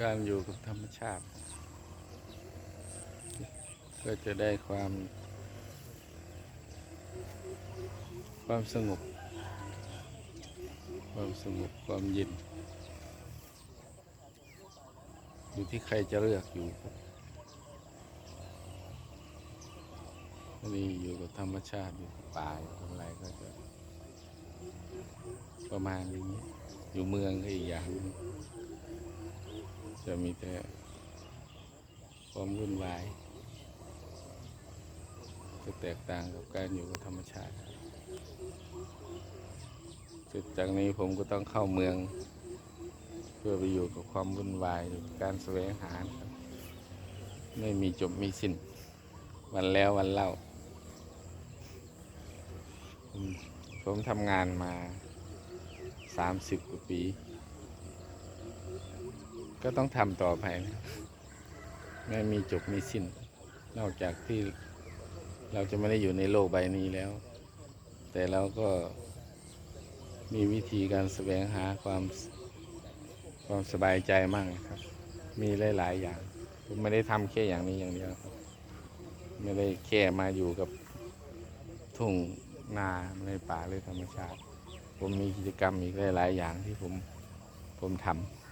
การอยู่กับธรรมชาติ ก็จะได้ความ ความสงบ ความสงบความเย็นอยู่ที่ใครจะเลือกอยู่นนี้อยู่กับธรรมชาติอยู่กับป่าอยู่กับอะไรก็จะประมาณอย่างนี้ อยู่เมืองก็อีกอย่างนึง จะมีแต่ความวุ่นวาย จะแตกต่างกับการอยู่กับธรรมชาติเสร็จจากนี้ผมก็ต้องเข้าเมือง เพื่อไปอยู่กับความวุ่นวายการแสวงหาครับ ไม่มีจบมีสิ้น วันแล้ววันเล่า ผมผมทำงานมาสามสิบกว่าปี ก็ต้องทำต่อไปนะไม่มีจบมีสิ้น นอกจากที่เราจะไม่ได้อยู่ในโลกใบนี้แล้ว แต่เราก็มีวิธีการแสวงหาความความสบายใจมั่งครับ มีหลาย ๆ อย่าง ผมไม่ได้ทำแค่อย่างนี้อย่างเดียวครับไม่ได้แค่มาอยู่กับทุ่งนาในป่าหรือธรรมชาติ ผมมีกิจกรรมอีกหลาย ๆ อย่างที่ผมผมทำ